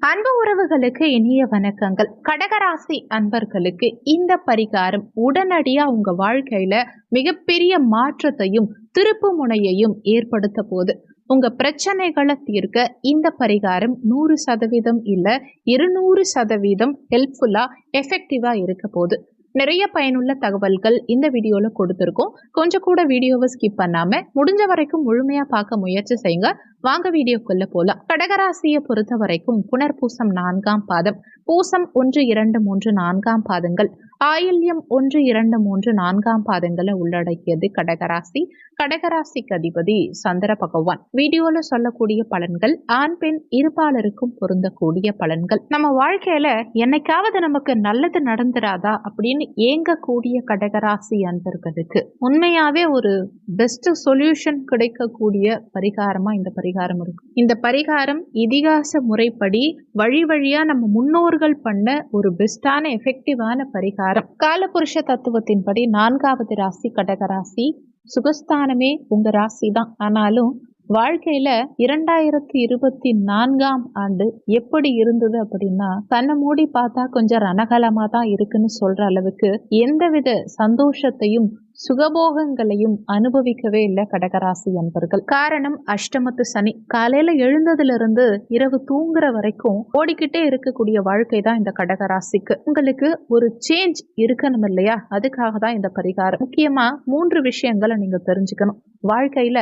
அன்பு உறவுகளுக்கு இனிய வணக்கங்கள். கடகராசி அன்பர்களுக்கு இந்த பரிகாரம் உடனடியா உங்க வாழ்க்கையில மிகப்பெரிய மாற்றத்தையும் திருப்பு முனையையும் ஏற்படுத்த போது உங்க பிரச்சனைகளை தீர்க்க இந்த பரிகாரம் நூறு சதவீதம் இல்ல இருநூறு சதவீதம் ஹெல்ப்ஃபுல்லா எஃபெக்டிவா இருக்க போகுது. நிறைய பயனுள்ள தகவல்கள் இந்த வீடியோல கொடுத்துருக்கோம். கொஞ்சம் கூட வீடியோவை ஸ்கிப் பண்ணாம முடிஞ்ச வரைக்கும் முழுமையா பார்க்க முயற்சி செய்யுங்க. வாங்க வீடியோக்குள்ள போலாம். கடகராசியை பொறுத்த வரைக்கும் புனர்பூசம் நான்காம் பாதம். பூசம் ஒன்று இரண்டு மூன்று நான்காம் பாதங்கள். ஆயில்யம் ஒன்று இரண்டு மூன்று நான்காம் பாதங்களை உள்ளடக்கியது கடகராசி. கடகராசிக்கு அதிபதி சந்திர பகவான். வீடியோல சொல்லக்கூடிய பலன்கள் ஆண் பெண் இருபாலருக்கும் பொருந்தக்கூடிய பலன்கள். நம்ம வாழ்க்கையில என்னைக்காவது நமக்கு நல்லது நடந்துராதா அப்படின்னு ஏங்கக்கூடிய கடகராசி அன்பர்களுக்கு உண்மையாவே ஒரு பெஸ்ட் சொல்யூஷன் கிடைக்கக்கூடிய பரிகாரமா இந்த பரிகாரம் இருக்கும். இந்த பரிகாரம் இதிகாச முறைப்படி வழி வழியா நம்ம முன்னோர்கள் பண்ண ஒரு பெஸ்டான எஃபெக்டிவான பரிகாரம். காலபுருஷ தத்துவத்தின்படி நான்காவது ராசி கடக ராசி. சுகஸ்தானமே உங்க ராசி தான். ஆனாலும் வாழ்க்கையில இரண்டாயிரத்தி இருபத்தி நான்காம் ஆண்டு எப்படி இருந்தது அப்படின்னா கண்ணை மூடி பார்த்தா கொஞ்சம் ரணகலமா தான் இருக்குன்னு சொல்ற அளவுக்கு எந்தவித சந்தோஷத்தையும் சுகபோகங்களையும் அனுபவிக்கவே இல்லை கடகராசி என்பர்கள் காரணம் அஷ்டமத்து சனி. காலையில எழுந்ததிலிருந்து இரவு தூங்குற வரைக்கும் ஓடிக்கிட்டே இருக்கக்கூடிய வாழ்க்கை தான் இந்த கடகராசிக்கு. உங்களுக்கு ஒரு சேஞ்ச் இருக்கணும் இல்லையா? அதுக்காக தான் இந்த பரிகாரம். முக்கியமா மூன்று விஷயங்களை நீங்க தெரிஞ்சுக்கணும். வாழ்க்கையில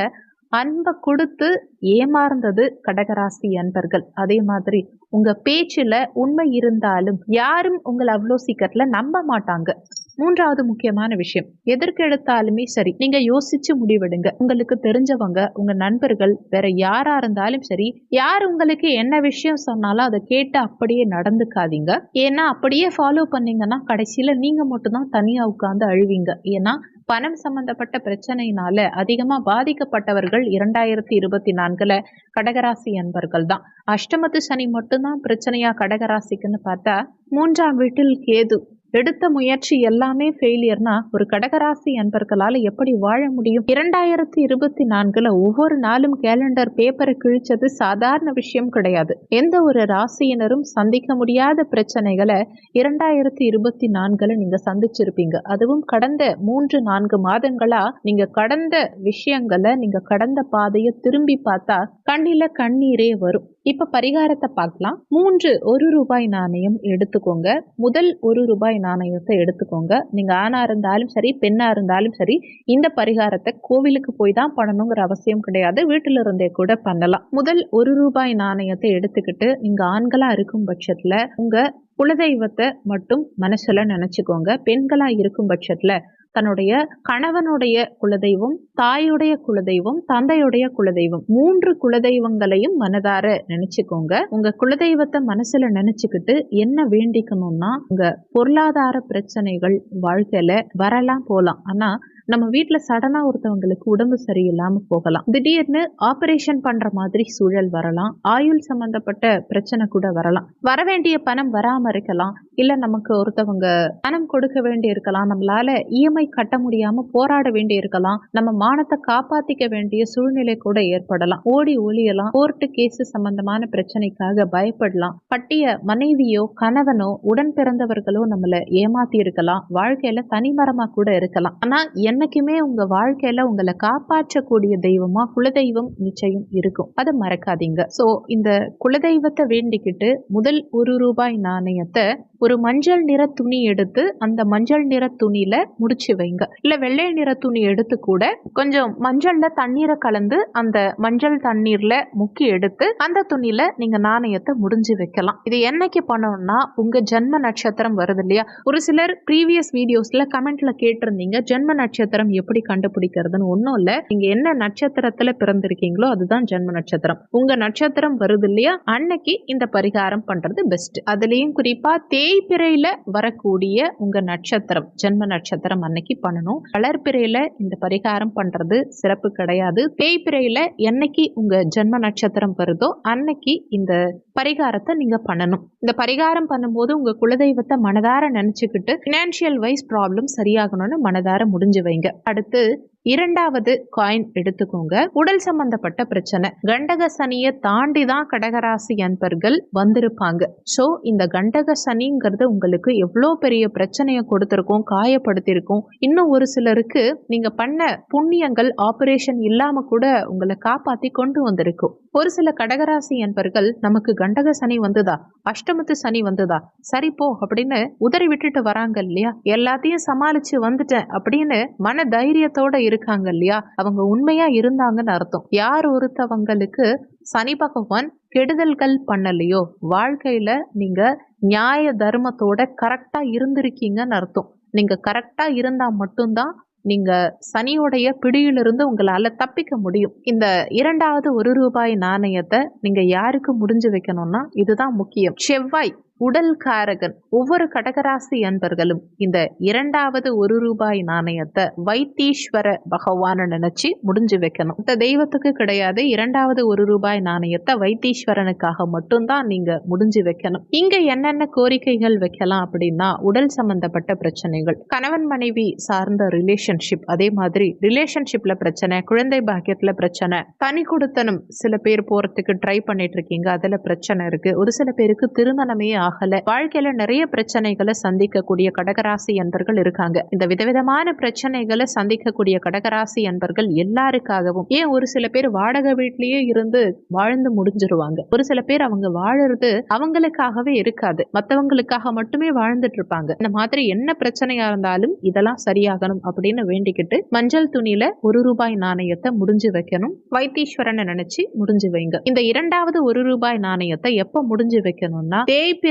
அன்பை கொடுத்து ஏமாறுந்தது கடகராசி அன்பர்கள். அதே மாதிரி உங்க பேச்சுல உண்மை இருந்தாலும் யாரும் உங்களை அவ்வளோ சீக்கிரத்துல நம்ப மாட்டாங்க. மூன்றாவது முக்கியமான விஷயம் எதற்கு எடுத்தாலுமே சரி நீங்க யோசிச்சு முடிவெடுங்க. உங்களுக்கு தெரிஞ்சவங்க உங்க நண்பர்கள் வேற யாரா இருந்தாலும் சரி யார் உங்களுக்கு என்ன விஷயம் சொன்னாலும் அதை கேட்டு அப்படியே நடந்துக்காதீங்க. ஏன்னா அப்படியே ஃபாலோ பண்ணீங்கன்னா கடைசியில நீங்க மட்டும்தான் தனியா உட்காந்து அழுவீங்க. ஏன்னா பணம் சம்பந்தப்பட்ட பிரச்சனையினால அதிகமா பாதிக்கப்பட்டவர்கள் இரண்டாயிரத்தி இருபத்தி நான்குல கடகராசி அன்பர்கள் தான். அஷ்டமத்து சனி மட்டும்தான் பிரச்சனையா கடகராசிக்குன்னு பார்த்தா மூன்றாம் வீட்டில் கேது. எடுத்த முயற்சி எல்லாமே ஃபெயிலியர்னா ஒரு கடகராசி அன்பர்களால் எப்படி வாழ முடியும்? இரண்டாயிரத்தி இருபத்தி நான்குல ஒவ்வொரு நாளும் கேலண்டர் பேப்பரை கிழிச்சது சாதாரண விஷயம் கிடையாது. எந்த ஒரு ராசியினரும் சந்திக்க முடியாத பிரச்சனைகளை இரண்டாயிரத்தி இருபத்தி நான்குல நீங்க சந்திச்சிருப்பீங்க. அதுவும் கடந்த மூன்று நான்கு மாதங்களா நீங்க கடந்த விஷயங்களை நீங்க கடந்த பாதையை திரும்பி பார்த்தா கண்ணில கண்ணீரே வரும். இப்ப பரிகாரத்தை பார்க்கலாம். மூன்று ஒரு ரூபாய் நாணயம் எடுத்துக்கோங்க. முதல் ஒரு ரூபாய் நாணயத்தை எடுத்துக்கோங்க. நீங்க ஆணா இருந்தாலும் சரி பெண்ணா இருந்தாலும் சரி இந்த பரிகாரத்தை கோவிலுக்கு போய் தான் பண்ணணுங்கிற அவசியம் கிடையாது. வீட்டில் இருந்தே கூட பண்ணலாம். முதல் ஒரு ரூபாய் நாணயத்தை எடுத்துக்கிட்டு நீங்க ஆண்களா இருக்கும் பட்சத்துல உங்க குலதெய்வத்தை மட்டும் மனசுல நினைச்சுக்கோங்க. பெண்களா இருக்கும் பட்சத்துல தன்னுடைய கணவனுடைய குலதெய்வம் தாயுடைய குலதெய்வம் தந்தையுடைய குலதெய்வம் மூன்று குலதெய்வங்களையும் மனதார நினைச்சுக்கோங்க. உங்க குலதெய்வத்தை மனசுல நினைச்சுக்கிட்டு என்ன வேண்டிக்கணும்னா உங்க பொருளாதார பிரச்சனைகள் வாழ்க்கையில வரலாம் போலாம். ஆனா நம்ம வீட்டில் சடனாக ஒருத்தவங்களுக்கு உடம்பு சரியில்லாமல் போகலாம். திடீர்னு ஆப்ரேஷன் பண்ணுற மாதிரி சூழல் வரலாம். ஆயுள் சம்மந்தப்பட்ட பிரச்சனை கூட வரலாம். வர வேண்டிய பணம் வராமல் இருக்கலாம். இல்லை நமக்கு ஒருத்தவங்க பணம் கொடுக்க வேண்டி இருக்கலாம். நம்மளால இஎம்ஐ கட்ட முடியாமல் போராட வேண்டி இருக்கலாம். நம்ம மானத்தை காப்பாற்றிக்க வேண்டிய சூழ்நிலை கூட ஏற்படலாம். ஓடி ஒளியலாம். கோர்ட்டு கேஸ் சம்பந்தமான பிரச்சனைக்காக பயப்படலாம். பட்டிய மனைவியோ கணவனோ உடன் பிறந்தவர்களோ நம்மளை ஏமாத்தி இருக்கலாம். வாழ்க்கையில தனிமரமா கூட இருக்கலாம். ஆனா என்னைக்குமே உங்க வாழ்க்கையில உங்களை காப்பாற்றக்கூடிய தெய்வமா குலதெய்வம் நிச்சயம் இருக்கும். அதை மறக்காதீங்க. சோ இந்த குலதெய்வத்தை வேண்டிக்கிட்டு முதல் ஒரு ரூபாய் நாணயத்தை ஒரு மஞ்சள் நிற துணி எடுத்து அந்த மஞ்சள் நிற துணியில முடிச்சு வைங்க. இல்ல வெள்ளை நிற துணி எடுத்து கூட கொஞ்சம் மஞ்சள்ல தண்ணீரை கலந்து அந்த மஞ்சள் தண்ணீர்ல முக்கி எடுத்து அந்த துணியில நீங்க நாணயத்தை முடிஞ்சு வைக்கலாம். இது என்னைக்கு பண்ணணும்னா உங்க ஜென்ம நட்சத்திரம் வருது இல்லையா? ஒரு சிலர் ப்ரீவியஸ் வீடியோஸ்ல கமெண்ட்ல கேட்டிருந்தீங்க ஜென்ம நட்சத்திரம் எப்படி கண்டுபிடிக்கிறதுன்னு? ஒன்றும் இல்லை. நீங்க என்ன நட்சத்திரத்துல பிறந்திருக்கீங்களோ அதுதான் ஜென்ம நட்சத்திரம். உங்க நட்சத்திரம் வருது இல்லையா? அன்னைக்கு இந்த பரிகாரம் பண்றது பெஸ்ட் அதுலயும் குறிப்பா தேய்பிறையில வரக்கூடிய உங்க நட்சத்திரம் ஜென்ம நட்சத்திரம் அன்னைக்கு பண்ணணும். வளர்பிறையில இந்த பரிகாரம் பண்றது சிறப்பு கிடையாது. தேய்பிறையில என்னைக்கு உங்க ஜென்ம நட்சத்திரம் வருதோ அன்னைக்கு இந்த பரிகாரத்தை நீங்க பண்ணணும். இந்த பரிகாரம் பண்ணும்போது உங்க குலதெய்வத்தை மனதார நினைச்சுக்கிட்டு பினான்சியல் வைஸ் ப்ராப்ளம் சரியாகணும்னு மனதார முடிஞ்சு வைங்க. அடுத்து இரண்டாவது காயின் எடுத்துக்கோங்க. உடல் சம்பந்தப்பட்ட பிரச்சனை. கண்டக சனியை தாண்டி தான் கடகராசி அன்பர்கள் வந்திருப்பாங்க. ஸோ இந்த கண்டக சனிங்கிறது உங்களுக்கு எவ்வளோ பெரிய பிரச்சனையை கொடுத்துருக்கோம் காயப்படுத்திருக்கும் இன்னும் ஒரு சிலருக்கு நீங்க பண்ண புண்ணியங்கள் ஆபரேஷன் இல்லாம கூட உங்களை காப்பாத்தி கொண்டு வந்திருக்கும் ஒரு சில கடகராசி அன்பர்கள் நமக்கு கண்டக சனி வந்துதா? அஷ்டமத்து சனி வந்துதா? சரி போ அப்படின்னு உதறி விட்டுட்டு வராங்க இல்லையா? எல்லாத்தையும் சமாளிச்சு வந்துட்டேன் அப்படின்னு மன தைரியத்தோட இருக்காங்க இல்லையா? அவங்க உண்மையா இருந்தாங்கன்னு அர்த்தம். யார் ஒருத்தவங்களுக்கு சனி பகவான் கெடுதல்கள் பண்ணலையோ வாழ்க்கையில நீங்க நியாய தர்மத்தோட கரெக்டா இருந்திருக்கீங்கன்னு அர்த்தம். நீங்க கரெக்டா இருந்தா மட்டும்தான் நீங்க சனியோடைய பிடியிலிருந்து உங்களால தப்பிக்க முடியும். இந்த இரண்டாவது ஒரு ரூபாய் நாணயத்தை நீங்க யாருக்கு முடிஞ்சு வைக்கணும்னா இதுதான் முக்கியம். செவ்வாய் உடல் காரகன் ஒவ்வொரு கடகராசி அன்பர்களும் இந்த இரண்டாவது ஒரு ரூபாய் நாணயத்தை வைத்தீஸ்வர பகவான நினைச்சு முடிஞ்சு வைக்கணும். இந்த தெய்வத்துக்கு கிடையாது. இரண்டாவது ஒரு ரூபாய் நாணயத்தை வைத்தீஸ்வரனுக்காக மட்டும்தான் நீங்க முடிஞ்சு வைக்கணும். இங்க என்னென்ன கோரிக்கைகள் வைக்கலாம் அப்படின்னா உடல் சம்பந்தப்பட்ட பிரச்சனைகள். கணவன் மனைவி சார்ந்த ரிலேஷன்ஷிப் அதே மாதிரி ரிலேஷன்ஷிப்ல பிரச்சனை குழந்தை பாக்கியத்துல பிரச்சனை தனி கொடுத்தனும் சில பேர் போறதுக்கு ட்ரை பண்ணிட்டு இருக்கீங்க அதுல பிரச்சனை இருக்கு. ஒரு சில பேருக்கு திருமணமே ஆகல. வாழ்க்கையில நிறைய பிரச்சனைகளை சந்திக்கக்கூடிய கடகராசி அன்பர்கள் இருக்காங்க. இந்த விதவிதமான பிரச்சனைகளை சந்திக்கக்கூடிய கடகராசி அன்பர்கள் எல்லாருக்காகவும் ஏன் ஒரு சில பேர் வாடகை வீட்லயே இருந்து வாழ்ந்து முடிஞ்சிருவாங்க. ஒரு சில பேர் அவங்க வாழறது அவங்களுக்காகவே இருக்காது. மத்தவங்களுக்காக மட்டுமே வாழ்ந்துட்டு இருப்பாங்க. இந்த மாதிரி என்ன பிரச்சனையா இருந்தாலும் இதெல்லாம் சரியாகணும் அப்படின்னு வேண்டிக்கிட்டு மஞ்சள் துணியில ஒரு ரூபாய் நாணயத்தை முடிஞ்சு வைக்கணும். வைத்தீஸ்வரனை நினைச்சு முடிஞ்சு வைங்க. இந்த இரண்டாவது ஒரு ரூபாய் நாணயத்தை எப்ப முடிஞ்சு வைக்கணும்னா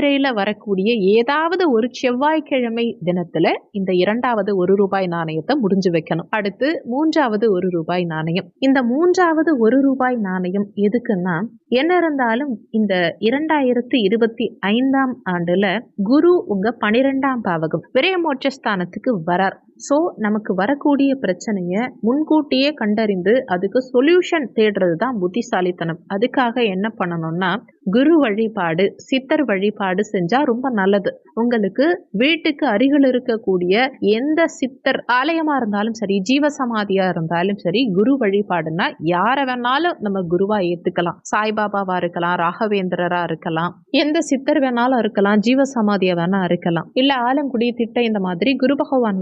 தேய்பிரையில வரக்கூடிய ஏதாவது ஒரு செவ்வாய்க்கிழமை தினத்துல இந்த இரண்டாவது ஒரு ரூபாய் நாணயத்தை முடிஞ்சு வைக்கணும். அடுத்து மூன்றாவது ஒரு ரூபாய் நாணயம். இந்த மூன்றாவது ஒரு ரூபாய் நாணயம் எதுக்குன்னா என்ன இருந்தாலும் இந்த இரண்டாயிரத்தி இருபத்தி ஐந்தாம் ஆண்டுல குரு உங்க பனிரெண்டாம் பாவகம் விரயமோட்சஸ்தானத்துக்கு வரார். ஸோ நமக்கு வரக்கூடிய பிரச்சனையை முன்கூட்டியே கண்டறிந்து அதுக்கு சொல்யூஷன் தேடுறது தான் புத்திசாலித்தனம். அதுக்காக என்ன பண்ணணும்னா குரு வழிபாடு சித்தர் வழிபாடு செஞ்சா ரொம்ப நல்லது. உங்களுக்கு வீட்டுக்கு அருகில் இருக்கக்கூடிய எந்த சித்தர் ஆலயமா இருந்தாலும் சரி ஜீவசமாதியா இருந்தாலும் சரி குரு வழிபாடுனா யாரை வேணாலும் நம்ம குருவா ஏத்துக்கலாம். சாய்பாபாவா இருக்கலாம் ராகவேந்திரரா இருக்கலாம் எந்த சித்தர் வேணாலும் இருக்கலாம் ஜீவசமாதியா வேணா இருக்கலாம். இல்ல ஆலங்குடி திட்ட இந்த மாதிரி குரு பகவான்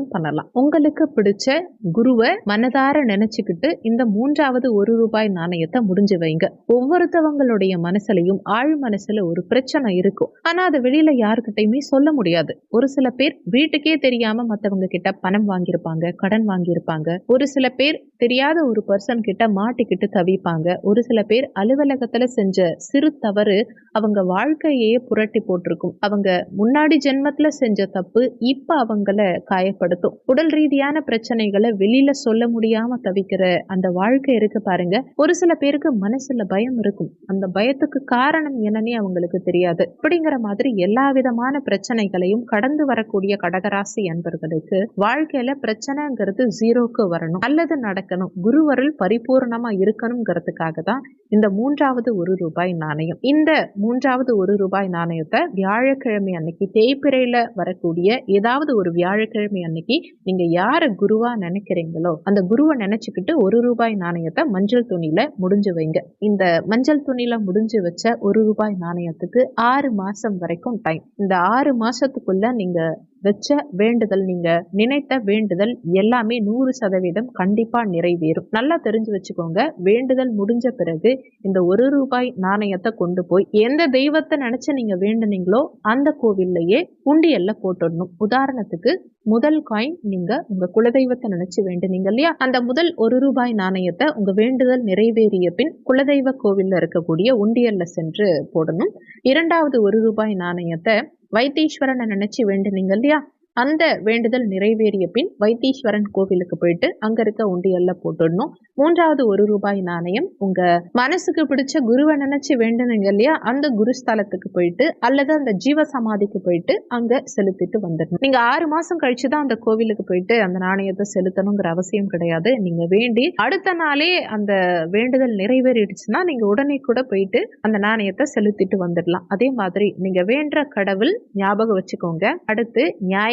வழிபாடும் பண்ணலாம். உங்களுக்கு பிடிச்ச குருவை மனதார நினைச்சுக்கிட்டு இந்த மூன்றாவது ஒரு ரூபாய் நாணயத்தை முடிஞ்சு வைங்க. ஒவ்வொருத்தவங்களுடைய மனசுலயும் ஆழ் மனசுல ஒரு பிரச்சனை இருக்கும். ஆனா அது வெளியில யாருக்கிட்டையுமே சொல்ல முடியாது. ஒரு சில பேர் வீட்டுக்கே தெரியாம மத்தவங்க கிட்ட பணம் வாங்கியிருப்பாங்க கடன் வாங்கியிருப்பாங்க. ஒரு சில பேர் தெரியாத ஒரு பர்சன் கிட்ட மாட்டிக்கிட்டு தவிப்பாங்க. ஒரு சில பேர் அலுவலகத்துல செஞ்ச சிறு தவறு அவங்க வாழ்க்கையே புரட்டி போட்டிருக்கும். அவங்க முன்னாடி ஜென்மத்துல செஞ்ச தப்பு இப்ப அவங்கள காயப்படுத்தும். உடல் ரீதியான பிரச்சனைகளை வெளியில சொல்ல முடியாம தவிக்கிற அந்த வாழ்க்கை இருக்கு பாருங்க. ஒரு சில பேருக்கு மனசுல பயம் இருக்கும். அந்த பயத்துக்கு காரணம் என்னன்னே அவங்களுக்கு தெரியாது. அப்படிங்கிற மாதிரி எல்லா விதமான பிரச்சனைகளையும் கடந்து வரக்கூடிய கடகராசி அன்பர்களுக்கு வாழ்க்கையில பிரச்சனைங்கிறது ஜீரோக்கு வரணும். அல்லது நடக்கணும் குருவருள் பரிபூர்ணமாக இருக்கணுங்கிறதுக்காக தான் இந்த மூன்றாவது ஒரு ரூபாய் நாணயம். இந்த மூன்றாவது ஒரு ரூபாய் நாணயத்தை வியாழக்கிழமை அன்னைக்கு தேய்பிரையில வரக்கூடிய ஏதாவது ஒரு வியாழக்கிழமை அன்னைக்கு நீங்க யார குருவா நினைக்கிறீங்களோ அந்த குருவை நினைச்சுக்கிட்டு ஒரு ரூபாய் நாணயத்தை மஞ்சள் துணியில முடிஞ்சு வைங்க. இந்த மஞ்சள் துணியில முடிஞ்சு வச்ச ஒரு ரூபாய் நாணயத்துக்கு ஆறு மாசம் வரைக்கும் டைம் இந்த ஆறு மாசத்துக்குள்ள நீங்க வச்ச வேண்டுதல் நீங்க நினைத்த வேண்டுதல் எல்லாமே நூறு சதவீதம் கண்டிப்பா நிறைவேறும். நல்லா தெரிஞ்சு வச்சுக்கோங்க வேண்டுதல் முடிஞ்ச பிறகு இந்த ஒரு ரூபாய் நாணயத்தை கொண்டு போய் எந்த தெய்வத்தை நினைச்சு நீங்க வேண்டுனீங்களோ அந்த கோவில்லையே உண்டியல்ல போட்டுடணும். உதாரணத்துக்கு முதல் காயின் நீங்க உங்க குலதெய்வத்தை நினைச்சு வேண்டுனீங்க இல்லையா? அந்த முதல் ஒரு ரூபாய் நாணயத்தை உங்க வேண்டுதல் நிறைவேறிய பின் குலதெய்வ கோவில்ல இருக்கக்கூடிய உண்டியல்ல சென்று போடணும். இரண்டாவது ஒரு ரூபாய் நாணயத்தை வைத்தீஸ்வரனை நினைச்சு வேண்டுனீங்க இல்லையா? அந்த வேண்டுதல் நிறைவேறிய பின் வைத்தீஸ்வரன் கோவிலுக்கு போயிட்டு அங்க இருக்க உண்டியல்ல போட்டுடணும். மூன்றாவது ஒரு ரூபாய் நாணயம் உங்க மனசுக்கு பிடிச்ச குருவை நினைச்சு வேண்டுனீங்க இல்லையா? அந்த குருஸ்தலத்துக்கு போயிட்டு அல்லது அந்த ஜீவ சமாதிக்கு போயிட்டு அங்க செலுத்திட்டு வந்துடணும். நீங்க ஆறு மாசம் கழிச்சு தான் அந்த கோவிலுக்கு போயிட்டு அந்த நாணயத்தை செலுத்தணுங்கிற அவசியம் கிடையாது. நீங்க வேண்டி அடுத்த நாளே அந்த வேண்டுதல் நிறைவேறிடுச்சுன்னா நீங்க உடனே கூட போயிட்டு அந்த நாணயத்தை செலுத்திட்டு வந்துடலாம். அதே மாதிரி நீங்க வேண்ட கடவுள் ஞாபகம் வச்சுக்கோங்க. அடுத்து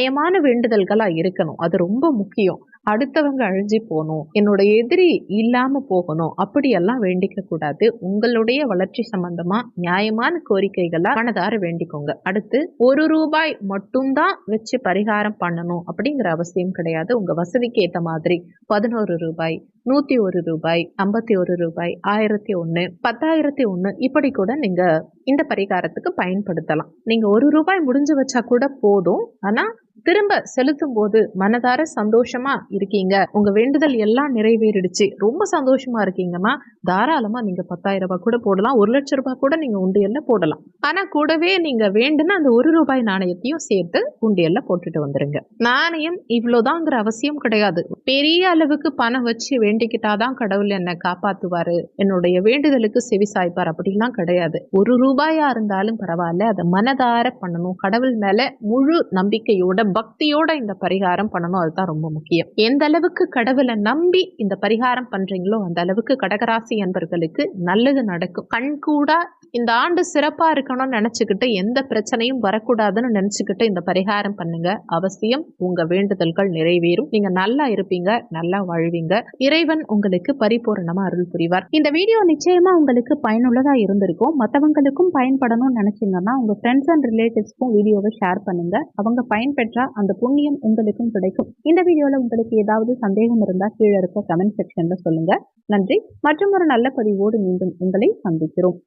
நியாயமான வேண்டுதல்களா இருக்கணும். அது ரொம்ப முக்கியம். அடுத்தவங்க அழிஞ்சு போகணும். என்னோட எதிரி இல்லாம போகணும். அப்படியெல்லாம் வேண்டிக்க கூடாது. உங்களுடைய வளர்ச்சி சம்பந்தமா நியாயமான கோரிக்கைகளை மனதார வேண்டிக்கோங்க. அடுத்து ஒரு ரூபாய் மட்டும்தான் வச்சு பரிகாரம் பண்ணணும் அப்படிங்கிற அவசியம் கிடையாது. உங்க வசதிக்கு ஏத்த மாதிரி. பதினோரு ரூபாய் நூத்தி ஒரு ரூபாய் ஐம்பத்தி ஒரு ரூபாய் ஆயிரத்தி ஒன்று பத்தாயிரத்தி ஒன்று இப்படி கூட நீங்க இந்த பரிகாரத்துக்கு பயன்படுத்தலாம். நீங்க ஒரு ரூபாய் முடிஞ்சு வச்சா கூட போதும். ஆனா திரும்ப செலுத்தும் போது மனதார சந்தோஷமா இருக்கீங்க. உங்க வேண்டுதல் எல்லாம் நிறைவேறிடுச்சு. ரொம்ப சந்தோஷமா இருக்கீங்கன்னா தாராளமா நீங்க பத்தாயிரம் ரூபாய் கூட போடலாம். ஒரு லட்சம் ரூபாய் கூட நீங்க உண்டியல்ல போடலாம். ஆனா கூடவே நீங்க வேண்டுன அந்த ஒரு ரூபாய் நாணயத்தையும் சேர்த்து உண்டியல்ல போட்டுட்டு வந்துருங்க. நாணயம் இவ்வளவுதாங்கிற அவசியம் கிடையாது. பெரிய அளவுக்கு பணம் வச்சு வேண்டிக்கிட்டாதான் கடவுள் என்னை காப்பாத்துவாரு. என்னுடைய வேண்டுதலுக்கு செவி சாய்ப்பார் அப்படிலாம் கிடையாது. ஒரு ரூபாயா இருந்தாலும் பரவாயில்ல. அதை மனதார பண்ணணும். கடவுள் மேல முழு நம்பிக்கையோட பக்தியோட இந்த பரிகாரம் பண்ணணும். அதுதான் ரொம்ப முக்கியம். எந்த அளவுக்கு கடவுளை நம்பி இந்த பரிகாரம் பண்றீங்களோ அந்த அளவுக்கு கடகராசி என்பர்களுக்கு நல்லது நடக்கும். கண்கூடா இந்த ஆண்டு சிறப்பாக இருக்கணும்னு நினச்சிக்கிட்டு எந்த பிரச்சனையும் வரக்கூடாதுன்னு நினச்சிக்கிட்டு இந்த பரிகாரம் பண்ணுங்க. அவசியம் உங்கள் வேண்டுதல்கள் நிறைவேறும். நீங்கள் நல்லா இருப்பீங்க நல்லா வாழ்வீங்க. இறைவன் உங்களுக்கு பரிபூர்ணமாக அருள் புரிவார். இந்த வீடியோ நிச்சயமாக உங்களுக்கு பயனுள்ளதாக இருந்திருக்கும். மற்றவங்களுக்கும் பயன்படணும்னு நினச்சிங்கன்னா உங்கள் ஃப்ரெண்ட்ஸ் அண்ட் ரிலேட்டிவ்ஸ்க்கும் வீடியோவை ஷேர் பண்ணுங்க. அவங்க பயன்பெற்றால் அந்த புண்ணியம் உங்களுக்கும் கிடைக்கும். இந்த வீடியோவில் உங்களுக்கு ஏதாவது சந்தேகம் இருந்தால் கீழே இருக்க கமெண்ட் செக்ஷனில் சொல்லுங்கள் நன்றி. மற்றும் ஒரு நல்ல பதிவோடு மீண்டும் உங்களை சந்திக்கிறோம்.